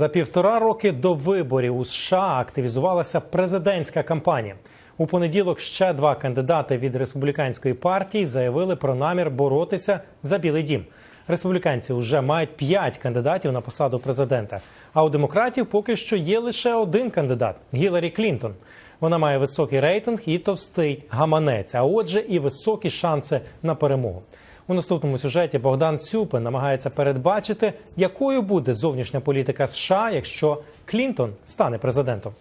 За півтора роки до виборів у США активізувалася президентська кампанія. У понеділок ще два кандидати від республіканської партії заявили про намір боротися за Білий Дім. Республіканці вже мають п'ять кандидатів на посаду президента. А у демократів поки що є лише один кандидат Гіларі Клінтон. Вона має високий рейтинг і товстий гаманець, а отже, і високі шанси на перемогу. У наступному сюжеті Богдан Цюпин намагається передбачити, якою буде зовнішня політика США, якщо Клінтон стане президентом.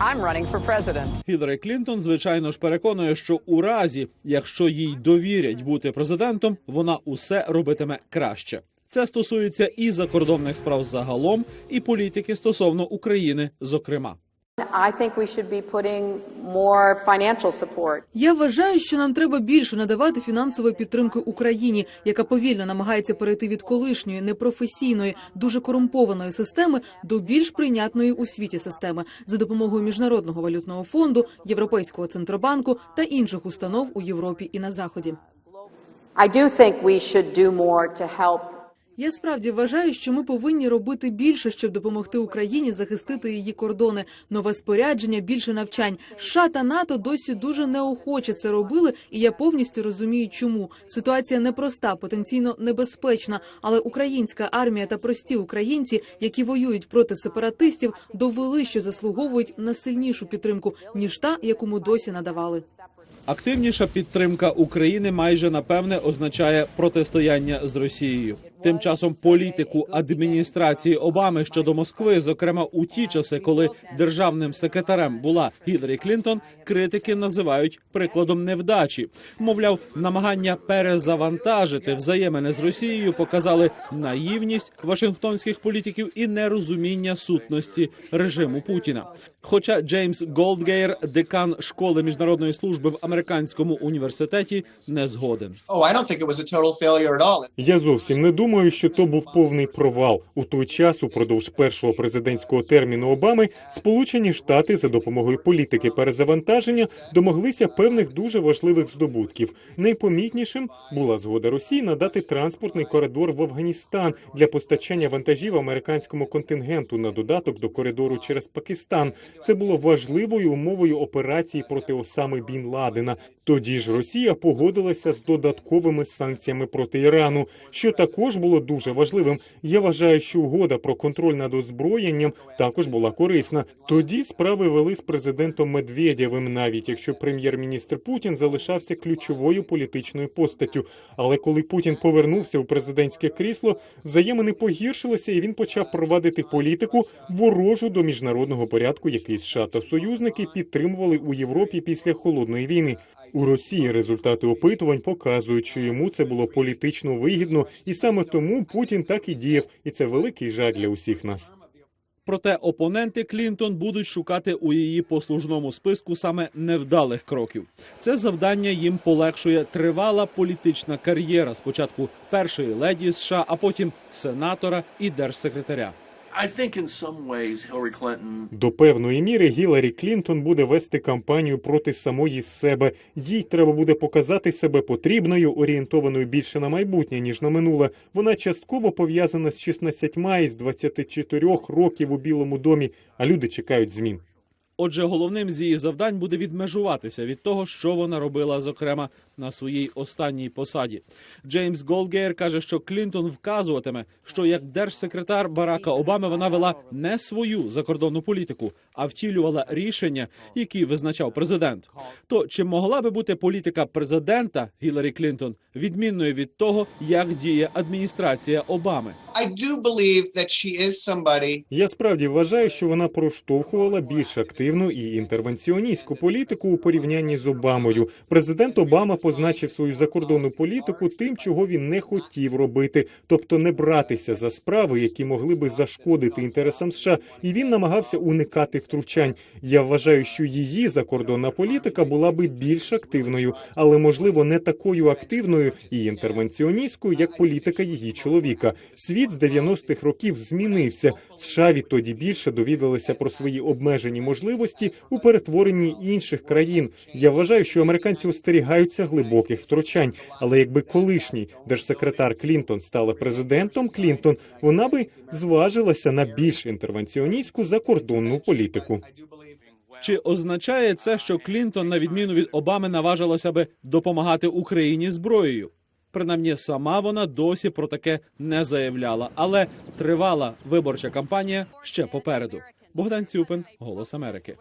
I'm running for president. Гіларі Клінтон, звичайно ж, переконує, що у разі, якщо їй довірять бути президентом, вона усе робитиме краще. Це стосується і закордонних справ загалом, і політики стосовно України, зокрема. Я вважаю, що нам треба більше надавати фінансової підтримки Україні, яка повільно намагається перейти від колишньої непрофесійної, дуже корумпованої системи до більш прийнятної у світі системи за допомогою міжнародного валютного фонду, Європейського центробанку та інших установ у Європі і на заході. I do think we should do more to help Я справді вважаю, що ми повинні робити більше, щоб допомогти Україні захистити її кордони, нове спорядження, більше навчань. США та НАТО досі дуже неохоче це робили, і я повністю розумію, чому ситуація непроста, потенційно небезпечна. Але українська армія та прості українці, які воюють проти сепаратистів, довели, що заслуговують на сильнішу підтримку ніж та, яку ми досі надавали. Активніша підтримка України майже напевне означає протистояння з Росією. Тим часом політику адміністрації Обами щодо Москви, зокрема у ті часи, коли державним секретарем була Гіларі Клінтон, критики називають прикладом невдачі. Мовляв, намагання перезавантажити взаємини з Росією показали наївність вашингтонських політиків і нерозуміння сутності режиму Путіна. Хоча Джеймс Голдгейр, декан школи міжнародної служби в американському університеті, не згоден. Oh. Я зовсім не думаю, що то був повний провал. У той час, упродовж першого президентського терміну Обами, Сполучені Штати за допомогою політики перезавантаження домоглися певних дуже важливих здобутків. Найпомітнішим була згода Росії надати транспортний коридор в Афганістан для постачання вантажів американському контингенту на додаток до коридору через Пакистан. Це було важливою умовою операції проти Осами Бін Ладена. Тоді ж Росія погодилася з додатковими санкціями проти Ірану, що також було дуже важливим. Я вважаю, що угода про контроль над озброєнням також була корисна. Тоді справи вели з президентом Медведєвим, навіть якщо прем'єр-міністр Путін залишався ключовою політичною постаттю. Але коли Путін повернувся у президентське крісло, взаємини погіршилися, і він почав провадити політику ворожу до міжнародного порядку, який США та союзники підтримували у Європі після холодної війни. У Росії результати опитувань показують, що йому це було політично вигідно, і саме тому Путін так і діяв, і це великий жаль для усіх нас. Проте опоненти Клінтон будуть шукати у її послужному списку саме невдалих кроків. Це завдання їм полегшує тривала політична кар'єра спочатку першої леді США, а потім сенатора і держсекретаря. До певної міри Гіларі Клінтон буде вести кампанію проти самої себе. Їй треба буде показати себе потрібною, орієнтованою більше на майбутнє ніж на минуле. Вона частково пов'язана з 16 із 24 років у Білому домі, а люди чекають змін. Отже, головним з її завдань буде відмежуватися від того, що вона робила, зокрема на своїй останній посаді. Джеймс Голдгейр каже, що Клінтон вказуватиме, що як держсекретар Барака Обами вона вела не свою закордонну політику, а втілювала рішення, які визначав президент. То чи могла би бути політика президента Гіларі Клінтон відмінною від того, як діє адміністрація Обами? Я справді вважаю, що вона проштовхувала більш активну і інтервенціоністську політику у порівнянні з Обамою. Президент Обама позначив свою закордонну політику тим, чого він не хотів робити, тобто не братися за справи, які могли би зашкодити інтересам США, і він намагався уникати втручань. Я вважаю, що її закордонна політика була би більш активною, але можливо не такою активною і інтервенціоністською, як політика її чоловіка. Світ з 90-х років змінився. США відтоді більше довідалися про свої обмежені можливості у перетворенні інших країн. Я вважаю, що американці остерігаються глибоких втручань. Але якби колишній держсекретар Клінтон стала президентом Клінтон, вона би зважилася на більш інтервенціоністську закордонну політику. Чи означає це, що Клінтон, на відміну від Обами, наважилася би допомагати Україні зброєю? Принаймні, сама вона досі про таке не заявляла, але тривала виборча кампанія ще попереду. Богдан Цюпин, Голос Америки.